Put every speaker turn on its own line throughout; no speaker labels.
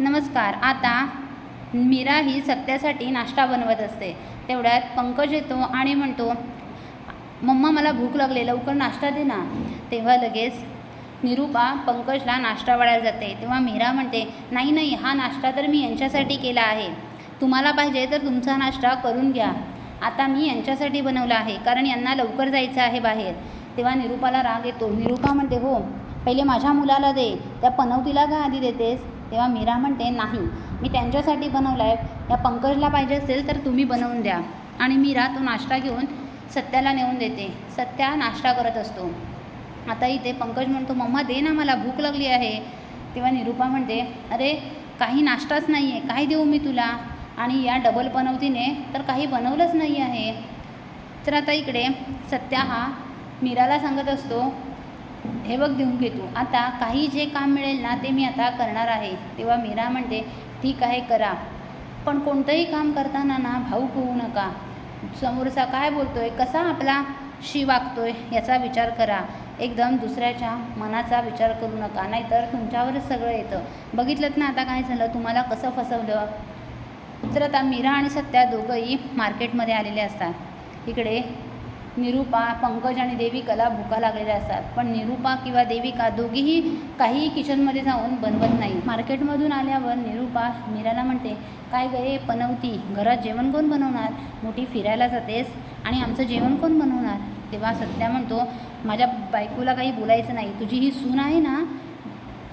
नमस्कार आता मीरा ही सत्यासाठी नाश्ता बनवत असते. तेवढ्यात पंकज येतो आणि म्हणतो मम्मा मला भूक लागली लवकर नाश्ता दे ना. तेव्हा लगेच निरूपा पंकजला नाश्ता वाढायला जाते. तेव्हा मीरा म्हणते नाही नाही हा नाश्ता तर मी यांच्यासाठी केला आहे. तुम्हाला पाहिजे तर तुमचा नाश्ता करून घ्या. आता मी यांच्यासाठी बनवला आहे कारण यांना लवकर जायचं आहे बाहेर. तेव्हा निरूपाला राग येतो. निरूपा म्हणते हो पहिले माझ्या मुलाला दे. त्या पनवतीला का आधी देतेस? तेव्हा मीरा म्हणते नाही मी त्यांच्यासाठी बनवला आहे या पंकजला पाहिजे असेल तर तुम्ही बनवून द्या. आणि मीरा तो नाश्ता घेऊन सत्याला नेऊन देते. सत्या नाश्ता करत असतो. आता इथे पंकज म्हणतो मम्मा दे ना मला भूक लागली आहे. तेव्हा निरूपा म्हणते अरे काही नाश्ताच नाही आहे काय देऊ मी तुला? आणि या डबल बनवतीने तर काही बनवलंच नाही आहे तर आता इकडे सत्या हा मीराला सांगत असतो हे बघ देऊन घे तू आता काही जे काम मिळेल ना ते मी आता करणार आहे. तेव्हा मीरा म्हणते ठीक आहे करा. पण कोणतंही काम करताना ना भाऊक होऊ नका. समोरचा काय बोलतोय कसा आपला शी वागतोय याचा विचार करा. एकदम दुसऱ्याच्या मनाचा विचार करू नका नाहीतर तुमच्यावरच सगळं येतं. बघितलं ना आता काय झालं तुम्हाला कसं फसवलं? तर आता मीरा आणि सत्या दोघंही मार्केटमध्ये आलेले असतात. इकडे निरूपा पंकज आणि देविकाला भुका लागलेल्या असतात. पण निरूपा किंवा देविका दोघीही काहीही किचनमध्ये जाऊन बनवत नाही. मार्केटमधून आल्यावर निरूपा मीराला म्हणते काय गे पनवती घरात जेवण कोण बनवणार? मोठी फिरायला जातेस आणि आमचं जेवण कोण बनवणार? तेव्हा सत्या म्हणतो माझ्या बायकोला काही बोलायचं नाही. तुझी ही सून आहे ना?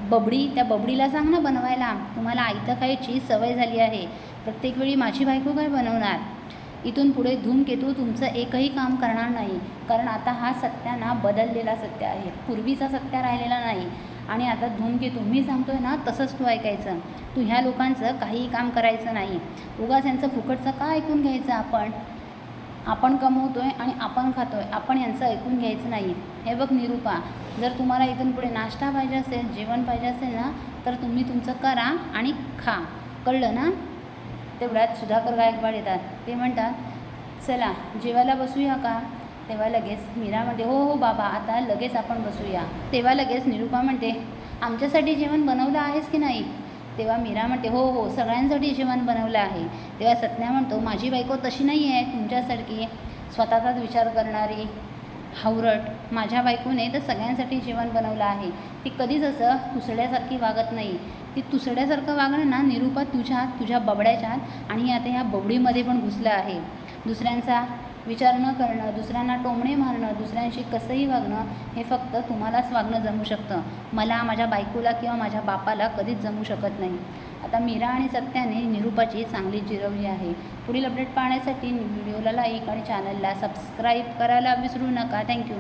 बबडी त्या बबडीला सांग ना बनवायला. तुम्हाला आयतं खायची सवय झाली आहे. प्रत्येक वेळी माझी बायको काय बनवणार? इथून पुढे धूमकेतू तुमचं एकही काम करणार नाही. कारण आता हा सत्या ना बदललेला सत्य आहे. पूर्वीचा सत्या राहिलेला नाही. आणि आता धूमकेतू मी सांगतोय ना तसंच तू ऐकायचं. तू ह्या लोकांचं काहीही काम करायचं नाही. उगाच यांचं फुकटचं का ऐकून घ्यायचं आपण? आपण कमवतोय आणि आपण खातोय. आपण यांचं ऐकून घ्यायचं नाही. हे बघ निरूपा जर तुम्हाला इथून पुढे नाश्ता पाहिजे असेल जेवण पाहिजे असेल ना तर तुम्ही तुमचं करा आणि खा. कळलं ना? तेवढ्यात सुधाकर गायकवाड येतात. ते म्हणतात चला जेवायला बसूया का? तेव्हा लगेच मीरा म्हणते हो हो बाबा आता लगेच आपण बसूया. तेव्हा लगेच निरूपा म्हणते आमच्यासाठी जेवण बनवलं आहेस की नाही? तेव्हा मीरा म्हणते हो हो सगळ्यांसाठी जेवण बनवलं आहे. तेव्हा सत्या म्हणतो माझी बायको तशी नाही आहे तुमच्यासारखी स्वतःचाच विचार करणारी. हावरट माझ्या बायकोने तर सगळ्यांसाठी जेवण बनवलं आहे. ती कधीच असं तुसड्यासारखी वागत नाही. ती तुसड्यासारखं वागणं ना निरूपा तुझ्या तुझ्या बबड्याच्या आणि आता ह्या बबडीमध्ये पण घुसलं आहे. दुसऱ्यांचा विचार न करणं दुसऱ्यांना टोमणे मारणं दुसऱ्यांशी कसंही वागणं हे फक्त तुम्हालाच वागणं जमू शकतं. मला माझ्या बायकोला किंवा माझ्या बापाला कधीच जमू शकत नाही. आता मीरा आणि सत्याने निरूपाची चांगली जिरवली आहे. पुढील अपडेट पाहण्यासाठी व्हिडिओला लाईक आणि चॅनलला सबस्क्राईब करायला विसरू नका. थँक्यू